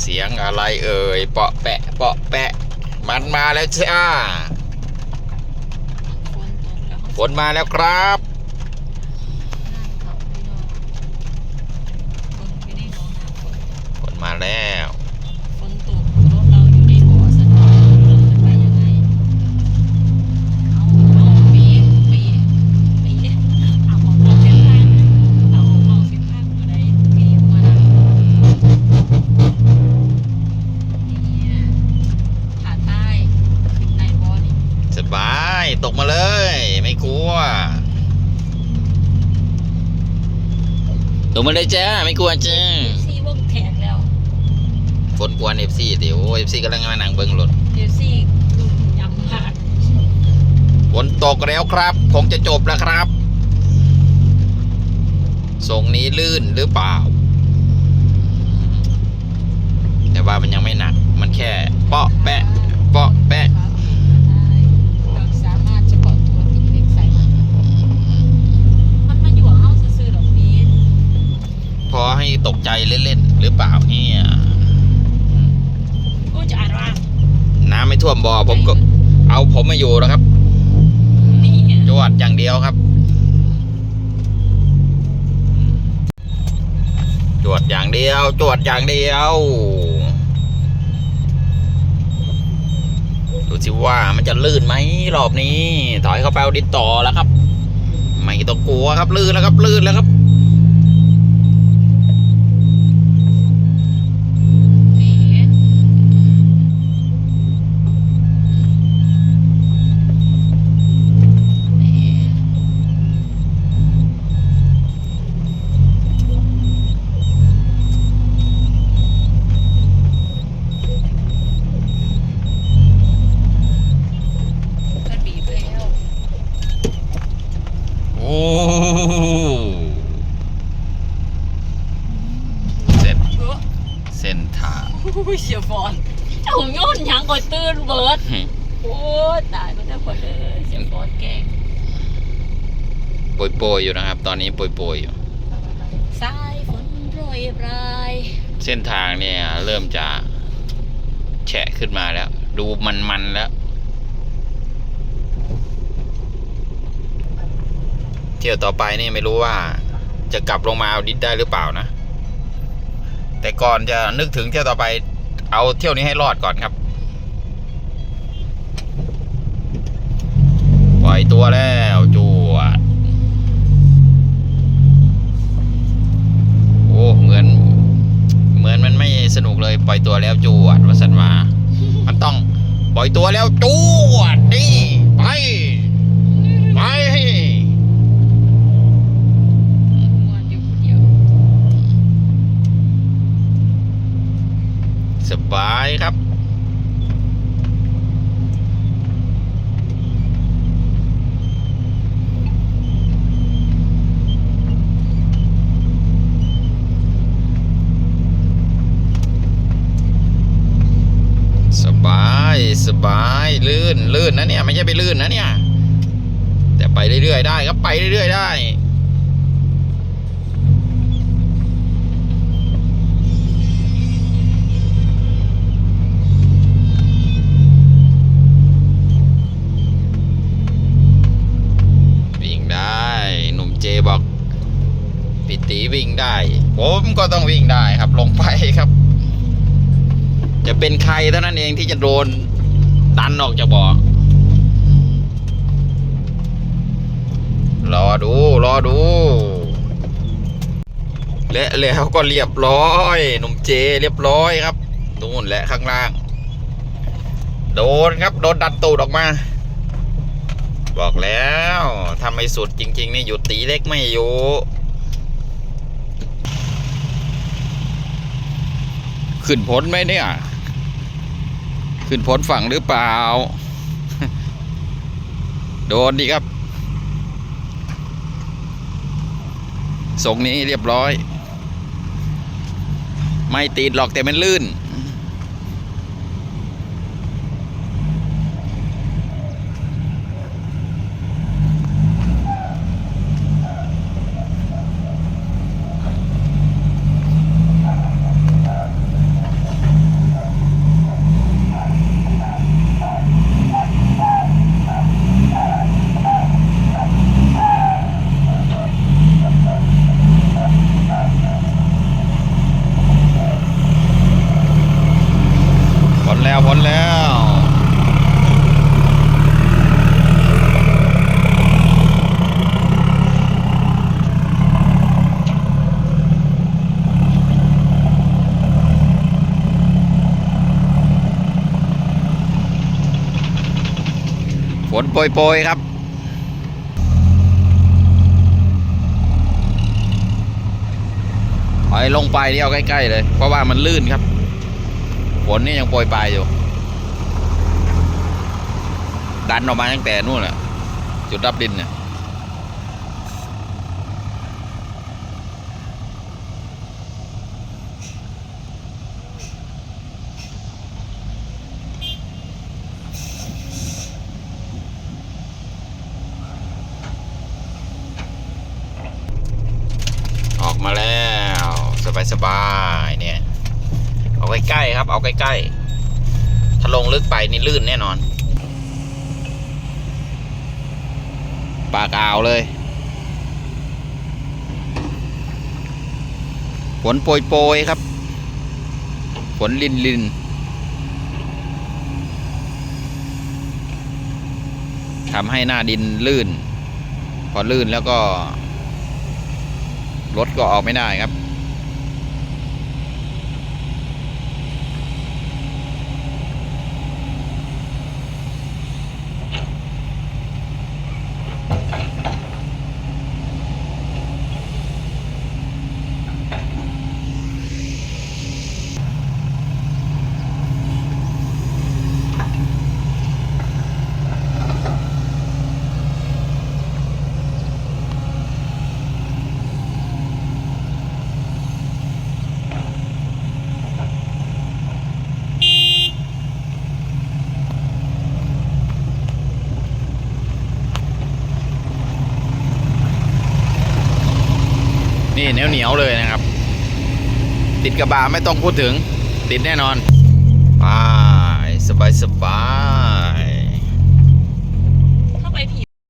เสียงอะไรเอ่ยเปาะแปะเปาะแปะ มันมาแล้วจ้าฝนตกแล้วฝนมาแล้วครับ ตกมาเลยจ้า ไม่กลัวจ้าซี่วงแทกแล้วฝนกวนเอฟซีติโอ้เอฟซีกำลังมานั่งเบิ้งรถเดี๋ยวซี่ลุงยำมากฝนตกแล้วครับ คงจะจบแล้วครับทรงนี้ลื่นหรือเปล่า แต่ว่ามันยังไม่หนัก มันแค่เปาะแปะเปาะแปะ ให้ตกใจเล่นๆหรือเปล่าเนี่ยกูจะอ่านว่าน้ำไม่ท่วมบ่อผมก็ เอาผมมาอยู่แล้วครับนี่ไงจวดอย่างเดียวครับจวดอย่างเดียวจวดอย่างเดียวดูสิว่ามันจะลื่นไหมรอบนี้ ถอยเข้าไปเอาดินต่อแล้วครับ ไม่ต้องกลัวครับลื่นแล้วครับลื่นแล้วครับ เส้นเออเส้นทางอุ้ยเสียฟอนเจ้าโยนหยังก่อยตื่นเบิด โอ้ยตายมันได้คนเลยเสียฟอนแกล้งโปรยๆอยู่นะครับ ตอนนี้โปรยๆอยู่ สายฝนโปรยปลายเส้นทางเนี่ยเริ่มจะแฉะขึ้นมาแล้ว ดูมันๆแล้ว ที่ยวต่อไปนี่ไม่รู้ว่าจะกลับลงมาเอาดินได้หรือเปล่านะ แต่ก่อนจะนึกถึงเที่ยวต่อไป เอาเที่ยวนี้ให้รอดก่อนครับ ปล่อยตัวแล้วจวดโอ้เหมือน เหมือนมันไม่สนุกเลย ปล่อยตัวแล้วจวดวสันมา มันต้อง ปล่อยตัวแล้วจวดนี่ไป ไป มวนอยู่คนเดียว สบายครับ สบายส บายลื่นลื่นนะเนี่ย ไม่ใช่ไปลื่นนะเนี่ย แต่ไปเรื่อยๆได้ครับไปเรื่อยๆได้วิ่งได้นุ่มเจบอกปิตีวิ่งได้ ผมก็ต้องวิ่งได้ครับลงไปครับ จะเป็นใครเท่านั้นเองที่จะโดน ดันออกจากบ่อ รอดู รอดู และแล้วก็เรียบร้อยหนุ่มเจเรียบร้อยครับนู่นและข้างล่าง โดนครับ โดนดันตูดออกมา บอกแล้วทำไม่สุดจริง ๆ นี่หยุดตีเล็กไม่อยู่ขึ้นพ้นไหมเนี่ย ขึ้นพ้นฝั่งหรือเปล่า โดนดีครับทรงนี้เรียบร้อย ไม่ติดหรอกแต่มันลื่น แล้วพ้นแล้วฝนโปรยๆครับถอยลงไปนี่เอาใกล้ ๆ เลย เพราะว่ามันลื่นครับ ฝนนี่ยังโปรยปลายอยู่ ดันออกมาตั้งแต่นู่นแหละจุดรับดินเนี่ยออกมาแล้ว สบาย ๆ เนี่ย เอาใกล้ๆครับ เอาใกล้ๆ ถ้าลงลึกไปนี่ลื่นแน่นอน ปากอ่าวเลย ฝนโปรยๆครับ ฝนลินลินทำให้หน้าดินลื่น พอลื่นแล้วก็ รถก็ออกไม่ได้ครับ นี่เหนียวเหนียวเลยนะครับ ติดกระบะไม่ต้องพูดถึง ติดแน่นอนไปสบายสบาย